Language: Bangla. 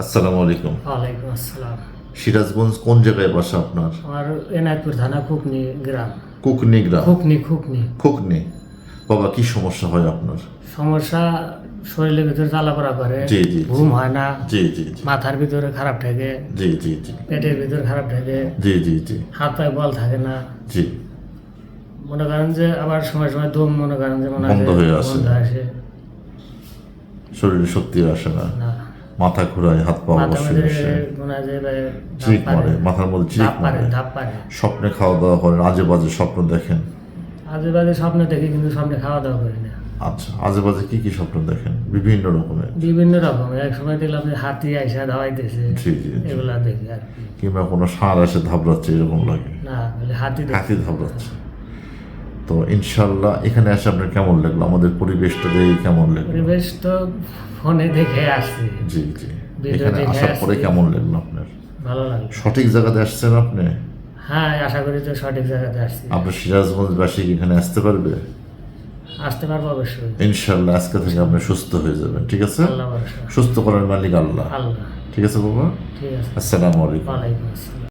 আসসালামু আলাইকুম। ওয়ালাইকুম আসসালাম। সিরাজগঞ্জ কোন জায়গায় বাসা আপনার? আমার এনায়তপুর থানা খুকনি গ্রাম। কুকনি গ্রাম। খুকনি খুকনি। খুকনি। বাবা কি সমস্যা হয় আপনার? সমস্যা শরীরের ভিতরে জ্বালাপড়া করে জি, জি। ঘুম হয় না জি জি মাথার ভিতরে খারাপ থাকে জি জি জি। পেটের ভিতরে খারাপ থাকে জি জি জি। হাত পায়ে বল থাকে না। জি। মনে করেন যে আবার সময় সময় দম মনে করেন যে মনে হয় বন্ধ হয়ে আসে। শরীরে শক্তি আসে না। না। মাথা ঘুরায় হাত পা মাথা বসে চিক মারে মাথার মধ্যে চিক মারে। স্বপ্নে খাওয়া দাওয়া করেন আজে বাজে স্বপ্ন দেখেন। আজে বাজে স্বপ্ন দেখি কিন্তু স্বপ্নে খাওয়া দাওয়া করি না। আচ্ছা আজে বাজে কি কি স্বপ্ন দেখেন? বিভিন্ন রকমের। বিভিন্ন রকম এক সময় দেখলাম যে হাতি আইসা ধাওয়াইতেছে জি জি। এগুলা দেখি আর কিংবা কোনো ষাঁড় এসে ধাবড়াচ্ছে এরকম লাগে। না হাতি হাতি ধাবড়াচ্ছে। তো ইনশাল্লাহ এখানে এসে আপনার কেমন লাগল? আমাদের পরিবেশটা দেখে কেমন লাগল? পরিবেশ তো ফোনে দেখে আসছি। জি জি। এখানে আসার পরে কেমন লাগল আপনার? ভালো লাগল। সঠিক জায়গাতে আসছেন আপনি? হ্যাঁ আশা করি তো সঠিক জায়গাতে আসছি। আপনার সিরাজগঞ্জবাসী এখানে আসতে পারবে? আসতে পারব অবশ্যই। ইনশাল্লাহ আজকে থেকে আপনি সুস্থ হয়ে যাবেন ঠিক আছে? সুস্থ করার মালিক আল্লাহ। আল্লাহ। ঠিক আছে বাবা? ঠিক আছে। আসসালামু আলাইকুম। ওয়ালাইকুম আসসালাম।